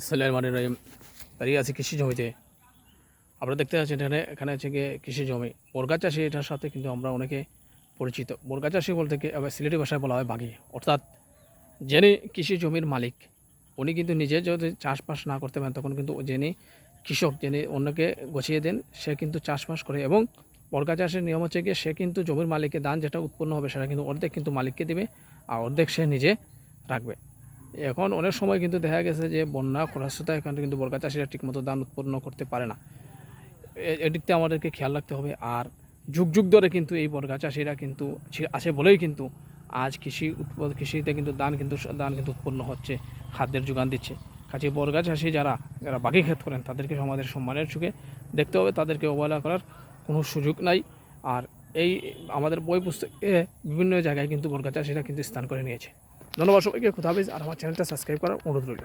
ইসলাম রহিম দাঁড়িয়ে আছে কৃষি জমিতে। আপনারা দেখতে পাচ্ছেন এখানে এখানে আছে গিয়ে কৃষি জমি। বোরগা চাষি এটার সাথে কিন্তু আমরা অনেকে পরিচিত। বোরগা চাষি বলতে আবার সিলেটি ভাষায় বলা হয় বাগি। অর্থাৎ যিনি কৃষি জমির মালিক, উনি কিন্তু নিজে যদি চাষবাস না করতে পারেন, তখন কিন্তু যিনি কৃষক, যিনি অন্যকে গছিয়ে দেন, সে কিন্তু চাষবাস করে। এবং বর্গা চাষের নিয়ম হচ্ছে গিয়ে সে কিন্তু জমির মালিকের দান যেটা উৎপন্ন হবে, সেটা কিন্তু অর্ধেক কিন্তু মালিককে দেবে, আর অর্ধেক সে নিজে রাখবে। এখন অনেক সময় কিন্তু দেখা গেছে যে বন্যা খরস্রোতা এখানে কিন্তু বর্গা চাষিরা ঠিকমতো দান উৎপন্ন করতে পারে না। এদিকতে আমাদেরকে খেয়াল রাখতে হবে। আর যুগ যুগ ধরে কিন্তু এই বর্গা চাষিরা কিন্তু আছে বলেই কিন্তু আজ কৃষি উৎপাদ, কৃষিতে কিন্তু দান কিন্তু দান কিন্তু উৎপন্ন হচ্ছে, খাদ্যের যোগান দিচ্ছে। কাছে বর্গা চাষি যারা যারা বাকি ক্ষেত করেন, তাদেরকে আমাদের সম্মানের চোখে দেখতে হবে, তাদেরকে অবহেলা করার কোনো সুযোগ নাই। আর এই আমাদের বই পুস্তকে বিভিন্ন জায়গায় কিন্তু বর্গা চাষিরা কিন্তু স্থান করে নিয়েছে। ধন্যবাদ সবাইকে কোথাও আর আমার চ্যানেলটা সাবস্ক্রাইব করার অনুরোধ রইল।